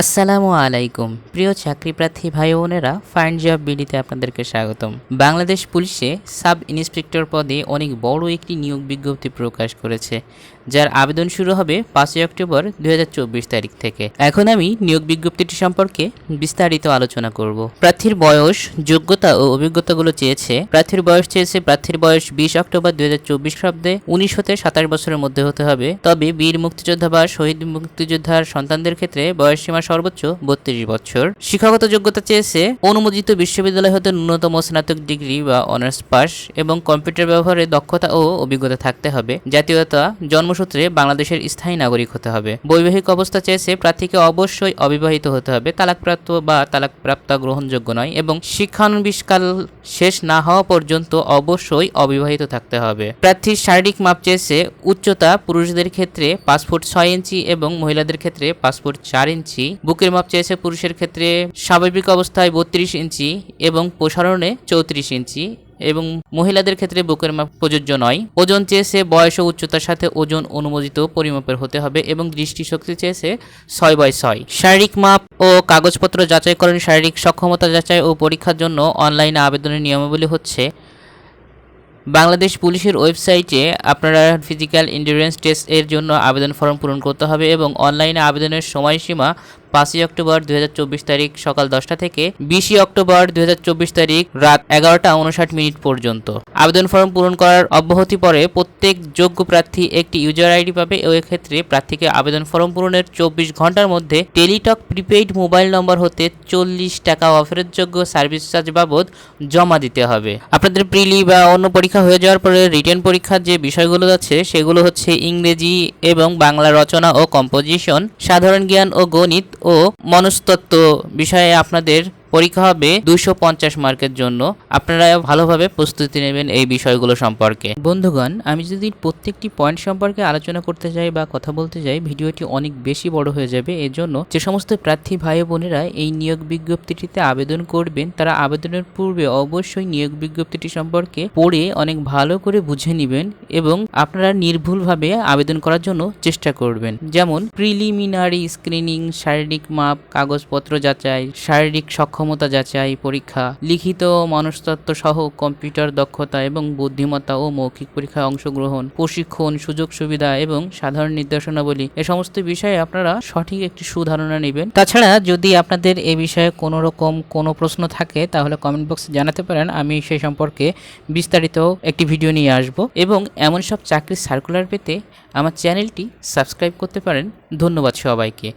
আসসালামু আলাইকুম। প্রিয় চাকরিপ্রার্থী ভাই বোনেরা ফাইন্ড জব বিডিতে আপনাদেরকে স্বাগতম। বাংলাদেশ পুলিশে সাব ইন্সপেক্টর পদে অনেক বড় একটি নিয়োগ বিজ্ঞপ্তি প্রকাশ করেছে। যার আবেদন শুরু হবে পাঁচই অক্টোবর দুই হাজার চব্বিশ তারিখ থেকে। এখন আমি নিয়োগ বিজ্ঞপ্তিটি সম্পর্কে বিস্তারিত আলোচনা করব। প্রার্থীর বয়স, যোগ্যতা ও অভিজ্ঞতাগুলো চেয়েছে। প্রার্থীর বয়স চেয়েছে প্রার্থীর বয়স বিশ অক্টোবর দুই হাজার চব্বিশ খ্রিস্টাব্দে উনিশ হতে সাতাশ বছরের মধ্যে হতে হবে। তবে বীর মুক্তিযোদ্ধা বা শহীদ মুক্তিযোদ্ধার সন্তানদের ক্ষেত্রে বয়স সীমা সর্বোচ্চ বত্রিশ বছর। শিক্ষাগত যোগ্যতা চেয়েছে অনুমোদিত বিশ্ববিদ্যালয় হতে ন্যূনতম স্নাতক ডিগ্রি বা অনার্স পাস এবং কম্পিউটার ব্যবহারে দক্ষতা ও অভিজ্ঞতা থাকতে হবে। জাতীয়তা জন্মসূত্রে বাংলাদেশের স্থায়ী নাগরিক হতে হবে। বৈবাহিক অবস্থা চেয়েছে প্রার্থীকে অবশ্যই অবিবাহিত হতে হবে। তালাকপ্রাপ্ত বা তালাকপ্রাপ্ত গ্রহণযোগ্য নয় এবং শিক্ষানবিষ্কাল শেষ না হওয়া পর্যন্ত অবশ্যই অবিবাহিত থাকতে হবে। প্রার্থীর শারীরিক মাপ চেয়েছে উচ্চতা, পুরুষদের ক্ষেত্রে ফুট ছয় ইঞ্চি এবং মহিলাদের ক্ষেত্রে ফুট চার ইঞ্চি। বুকের মাপ চেয়েছে পুরুষের ক্ষেত্রে স্বাভাবিক অবস্থায় বত্রিশ ইঞ্চি এবং প্রসারণে চৌত্রিশ ইঞ্চি। এবং মহিলাদের ক্ষেত্রে বুকের মাপ প্রযোজ্য নয়। ওজন চেয়েছে বয়স ও উচ্চতার সাথে ওজন অনুমোদিত পরিমাপের হতে হবে এবং দৃষ্টিশক্তি চেয়েছে ছয় বাই ছয়। শারীরিক মাপ ও কাগজপত্র যাচাইকরণ শারীরিক সক্ষমতা যাচাই ও পরীক্ষার জন্য অনলাইনে আবেদনের নিয়মাবলী হচ্ছে বাংলাদেশ পুলিশের ওয়েবসাইটে আপনারা ফিজিক্যাল ইন্ডুরেন্স টেস্ট এর জন্য আবেদন ফর্ম পূরণ করতে হবে এবং অনলাইনে আবেদনের সময়সীমা পাঁচই অক্টোবর দুই হাজার চব্বিশ তারিখ সকাল দশটা থেকে বিশই অক্টোবর দুই হাজার চব্বিশ তারিখ রাত এগারোটা উনষাট মিনিট পর্যন্ত। আবেদন ফর্ম পূরণ করার অব্যাহতি পরে প্রত্যেক যোগ্য প্রার্থী একটি ইউজার আইডি পাবে ও এক্ষেত্রে প্রার্থীকে আবেদন ফর্ম পূরণের চব্বিশ ঘণ্টার মধ্যে টেলিটক প্রিপেইড মোবাইল নম্বর হতে চল্লিশ টাকা অফারেরযোগ্য সার্ভিস চার্জ বাবদ জমা দিতে হবে। আপনাদের প্রিলি বা অন্য পরীক্ষা হয়ে যাওয়ার পরে রিটেন পরীক্ষার যে বিষয়গুলো আছে, সেগুলো হচ্ছে ইংরেজি এবং বাংলা রচনা ও কম্পোজিশন, সাধারণ জ্ঞান ও গণিত ও মনস্তত্ত্ব বিষয়ে আপনাদের পরীক্ষা হবে দুশো পঞ্চাশ মার্কের জন্য। আপনারা ভালোভাবে প্রস্তুতি নেবেন এই বিষয়গুলো সম্পর্কে। বন্ধুগণ, আমি যদি প্রত্যেকটি পয়েন্ট সম্পর্কে আলোচনা করতে চাই বা কথা বলতে চাই, ভিডিওটি অনেক বেশি বড় হয়ে যাবে। এজন্য যে সমস্ত প্রার্থী ভাই বোনেরা এই নিয়োগ বিজ্ঞপ্তিটিতে আবেদন করবেন, তারা আবেদনের পূর্বে অবশ্যই নিয়োগ বিজ্ঞপ্তিটি সম্পর্কে পড়ে অনেক ভালো করে বুঝে নেবেন এবং আপনারা নির্ভুলভাবে আবেদন করার জন্য চেষ্টা করবেন। যেমন প্রিলিমিনারি স্ক্রিনিং শারীরিক মাপ, কাগজপত্র যাচাই, শারীরিক সক্ষমতা যাচাই, পরীক্ষা, লিখিত মনস্তত্ত্ব সহ কম্পিউটার দক্ষতা এবং বুদ্ধিমত্তা ও মৌখিক পরীক্ষায় অংশগ্রহণ, প্রশিক্ষণ, সুযোগ সুবিধা এবং সাধারণ নির্দেশনাবলী এ সমস্ত বিষয়ে আপনারা সঠিক একটি সুধারণা নেবেন। তাছাড়া যদি আপনাদের এ বিষয়ে কোনো রকম কোনো প্রশ্ন থাকে, তাহলে কমেন্ট বক্সে জানাতে পারেন। আমি সেই সম্পর্কে বিস্তারিত একটি ভিডিও নিয়ে আসব। এবং এমন সব চাকরির সার্কুলার পেতে আমার চ্যানেলটি সাবস্ক্রাইব করতে পারেন। ধন্যবাদ সবাইকে।